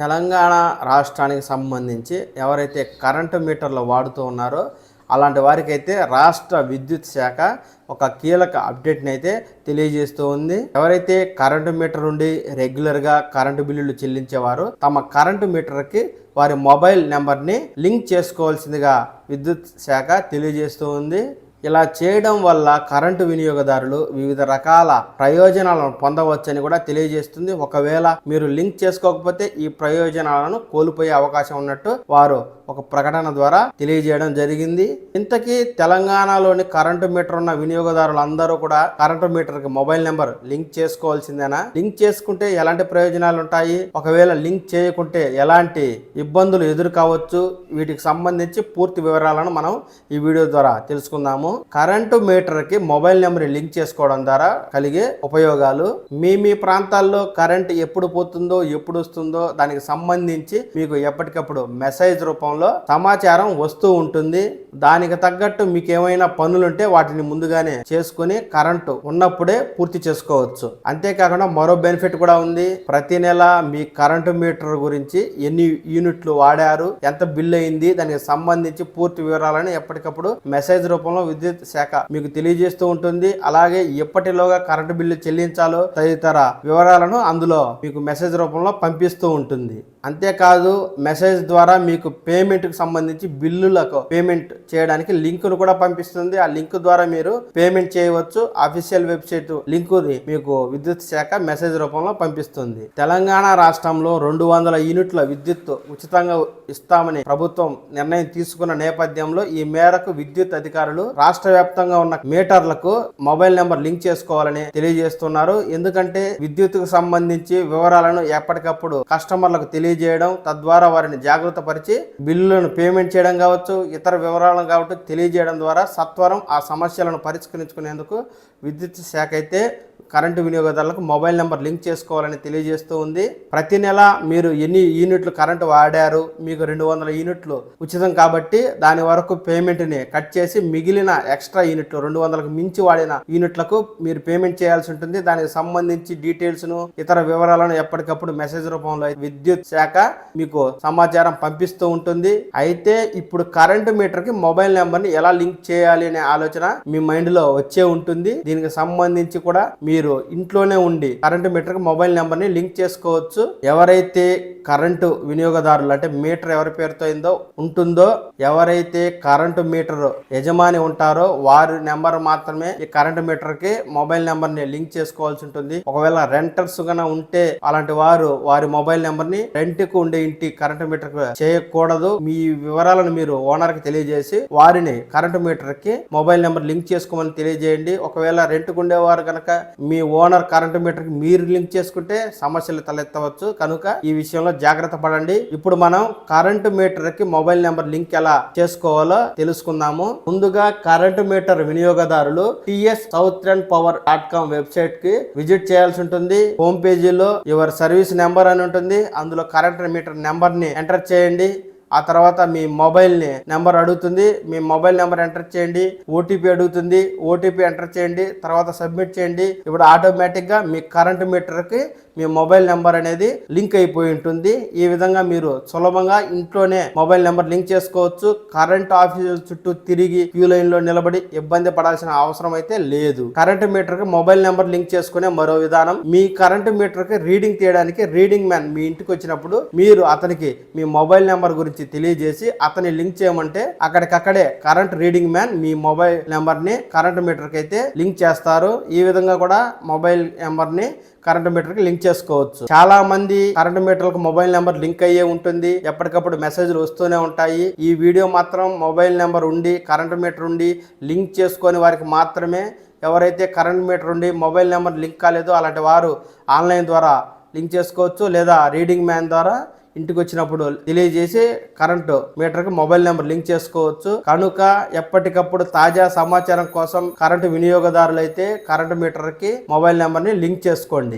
తెలంగాణ రాష్ట్రానికి సంబంధించి ఎవరైతే కరెంటు మీటర్లు వాడుతూ ఉన్నారో అలాంటి వారికి అయితే రాష్ట్ర విద్యుత్ శాఖ ఒక కీలక అప్డేట్ని అయితే తెలియజేస్తూ ఉంది. ఎవరైతే కరెంటు మీటర్ నుండి రెగ్యులర్గా కరెంటు బిల్లులు చెల్లించేవారు తమ కరెంటు మీటర్కి వారి మొబైల్ నెంబర్ని లింక్ చేసుకోవాల్సిందిగా విద్యుత్ శాఖ తెలియజేస్తూ ఉంది. ఇలా చేయడం వల్ల కరెంటు వినియోగదారులు వివిధ రకాల ప్రయోజనాలను పొందవచ్చని కూడా తెలియజేస్తుంది. ఒకవేళ మీరు లింక్ చేసుకోకపోతే ఈ ప్రయోజనాలను కోల్పోయే అవకాశం ఉన్నట్టు వారు ఒక ప్రకటన ద్వారా తెలియజేయడం జరిగింది. ఇంతకీ తెలంగాణలోని కరెంటు మీటర్ ఉన్న వినియోగదారులు అందరూ కూడా కరెంటు మీటర్కి మొబైల్ నెంబర్ లింక్ చేసుకోవాల్సిందేనా? లింక్ చేసుకుంటే ఎలాంటి ప్రయోజనాలు ఉంటాయి ఒకవేళ లింక్ చేయకుంటే ఎలాంటి ఇబ్బందులు ఎదురు కావచ్చు వీటికి సంబంధించి పూర్తి వివరాలను మనం ఈ వీడియో ద్వారా తెలుసుకుందాము. కరెంటు మీటర్కి మొబైల్ నెంబర్ లింక్ చేసుకోవడం ద్వారా కలిగే ఉపయోగాలు మీ మీ ప్రాంతాల్లో కరెంట్ ఎప్పుడు పోతుందో ఎప్పుడు వస్తుందో దానికి సంబంధించి మీకు ఎప్పటికప్పుడు మెసేజ్ రూపంలో సమాచారం వస్తూ ఉంటుంది. దానికి తగ్గట్టు మీకు ఏమైనా పనులుంటే వాటిని ముందుగానే చేసుకుని కరెంటు ఉన్నప్పుడే పూర్తి చేసుకోవచ్చు. అంతేకాకుండా మరో బెనిఫిట్ కూడా ఉంది. ప్రతి నెల మీ కరెంటు మీటర్ గురించి ఎన్ని యూనిట్లు వాడారు ఎంత బిల్ అయింది దానికి సంబంధించి పూర్తి వివరాలను ఎప్పటికప్పుడు మెసేజ్ రూపంలో విద్యుత్ శాఖ మీకు తెలియజేస్తూ ఉంటుంది. అలాగే ఎప్పటిలోగా కరెంటు బిల్లు చెల్లించాలో తదితర వివరాలను అందులో మీకు మెసేజ్ రూపంలో పంపిస్తూ ఉంటుంది. అంతేకాదు మెసేజ్ ద్వారా మీకు పేమెంట్కి సంబంధించి బిల్లులకు పేమెంట్ చేయడానికి లింకును కూడా పంపిస్తుంది. ఆ లింక్ ద్వారా మీరు పేమెంట్ చేయవచ్చు. అఫీషియల్ వెబ్సైట్ లింక్ మీకు విద్యుత్ శాఖ మెసేజ్ రూపంలో పంపిస్తుంది. తెలంగాణ రాష్ట్రంలో రెండు వందల యూనిట్ల విద్యుత్ ఉచితంగా ఇస్తామని ప్రభుత్వం నిర్ణయం తీసుకున్న నేపథ్యంలో ఈ మేరకు విద్యుత్ అధికారులు రాష్ట్ర వ్యాప్తంగా ఉన్న మీటర్లకు మొబైల్ నెంబర్ లింక్ చేసుకోవాలని తెలియజేస్తున్నారు. ఎందుకంటే విద్యుత్కు సంబంధించి వివరాలను ఎప్పటికప్పుడు కస్టమర్లకు తెలియజేయడం తద్వారా వారిని జాగ్రత్త పరిచి బిల్లులను పేమెంట్ చేయడం కావచ్చు ఇతర వివరాలను కాబట్టి తెలియజేయడం ద్వారా సత్వరం ఆ సమస్యలను పరిష్కరించుకునేందుకు విద్యుత్ శాఖ అయితే కరెంటు వినియోగదారులకు మొబైల్ నెంబర్ లింక్ చేసుకోవాలని తెలియజేస్తూ ఉంది. ప్రతి నెల మీరు ఎన్ని యూనిట్లు కరెంటు వాడారు మీకు రెండు వందల యూనిట్లు ఉచితం కాబట్టి దాని వరకు పేమెంట్ని కట్ చేసి మిగిలిన ఎక్స్ట్రా యూనిట్లు రెండు వందలకు మించి వాడిన యూనిట్లకు మీరు పేమెంట్ చేయాల్సి ఉంటుంది. దానికి సంబంధించి డీటెయిల్స్ను ఇతర వివరాలను ఎప్పటికప్పుడు మెసేజ్ రూపంలో విద్యుత్ శాఖ మీకు సమాచారం పంపిస్తూ ఉంటుంది. అయితే ఇప్పుడు కరెంటు మీటర్కి మొబైల్ నెంబర్ని ఎలా లింక్ చేయాలి అనే ఆలోచన మీ మైండ్లో వచ్చే ఉంటుంది. దీనికి సంబంధించి కూడా మీరు మీరు ఇంట్లోనే ఉండి కరెంటు మీటర్కి మొబైల్ నెంబర్ని లింక్ చేసుకోవచ్చు. ఎవరైతే కరెంటు వినియోగదారులు అంటే మీటర్ ఎవరి పేరుతో అయిందో ఉంటుందో ఎవరైతే కరెంటు మీటర్ యజమాని ఉంటారో వారి నెంబర్ మాత్రమే ఈ కరెంటు మీటర్కి మొబైల్ నెంబర్ని లింక్ చేసుకోవాల్సి ఉంటుంది. ఒకవేళ రెంటర్స్ గన ఉంటే అలాంటి వారు వారి మొబైల్ నెంబర్ని రెంట్ ఉండే ఇంటి కరెంటు మీటర్కి చేయకూడదు. మీ వివరాలను మీరు ఓనర్కి తెలియజేసి వారిని కరెంటు మీటర్కి మొబైల్ నెంబర్ లింక్ చేసుకోమని తెలియజేయండి. ఒకవేళ రెంట్కు ఉండేవారు కనుక మీ ఓనర్ కరెంటు మీటర్కి మీరు లింక్ చేసుకుంటే సమస్యలు తలెత్తవచ్చు. కనుక ఈ విషయంలో జాగ్రత్త పడండి. ఇప్పుడు మనం కరెంటు మీటర్కి మొబైల్ నెంబర్ లింక్ ఎలా చేసుకోవాలో తెలుసుకుందాము. ముందుగా కరెంటు మీటర్ వినియోగదారులు TS southern power dot com వెబ్సైట్కి విజిట్ చేయాల్సి ఉంటుంది. హోమ్ పేజీలో యువర్ సర్వీస్ నెంబర్ అని ఉంటుంది. అందులో కరెంటు మీటర్ నెంబర్ని ఎంటర్ చేయండి. ఆ తర్వాత మీ మొబైల్ని నెంబర్ అడుగుతుంది. మీ మొబైల్ నెంబర్ ఎంటర్ చేయండి. ఓటీపీ అడుగుతుంది. ఓటీపీ ఎంటర్ చేయండి. తర్వాత సబ్మిట్ చేయండి. ఇప్పుడు ఆటోమేటిక్గా మీ కరెంట్ మీటర్కి మీ మొబైల్ నెంబర్ అనేది లింక్ అయిపోయి ఉంటుంది. ఈ విధంగా మీరు సులభంగా ఇంట్లోనే మొబైల్ నెంబర్ లింక్ చేసుకోవచ్చు. కరెంట్ ఆఫీసుల చుట్టూ తిరిగి క్యూ లైన్లో నిలబడి ఇబ్బంది పడాల్సిన అవసరం అయితే లేదు. కరెంట్ మీటర్కి మొబైల్ నెంబర్ లింక్ చేసుకునే మరో విధానం మీ కరెంట్ మీటర్కి రీడింగ్ తీయడానికి రీడింగ్ మ్యాన్ మీ ఇంటికి వచ్చినప్పుడు మీరు అతనికి మీ మొబైల్ నెంబర్ గురించి తెలియజేసి అతని లింక్ చేయమంటే అక్కడికక్కడే కరెంట్ రీడింగ్ మ్యాన్ మీ మొబైల్ నెంబర్ని కరెంట్ మీటర్కి అయితే లింక్ చేస్తారు. ఈ విధంగా కూడా మొబైల్ నెంబర్ని కరెంట్ మీటర్కి లింక్ చేసుకోవచ్చు. చాలా మంది కరెంట్ మీటర్లకు మొబైల్ నెంబర్ లింక్ అయ్యే ఉంటుంది. ఎప్పటికప్పుడు మెసేజ్లు వస్తూనే ఉంటాయి. ఈ వీడియో మాత్రం మొబైల్ నెంబర్ ఉండి కరెంట్ మీటర్ ఉండి లింక్ చేసుకొని వారికి మాత్రమే ఎవరైతే కరెంట్ మీటర్ ఉండి మొబైల్ నెంబర్ లింక్ కాలేదో అలాంటి వారు ఆన్లైన్ ద్వారా లింక్ చేసుకోవచ్చు లేదా రీడింగ్ మ్యాన్ ద్వారా ఇంటికి వచ్చినప్పుడు తెలియజేసి కరెంటు మీటర్కి మొబైల్ నెంబర్ లింక్ చేసుకోవచ్చు. కనుక ఎప్పటికప్పుడు తాజా సమాచారం కోసం కరెంటు వినియోగదారులు అయితే కరెంటు మీటర్కి మొబైల్ నెంబర్ని లింక్ చేసుకోండి.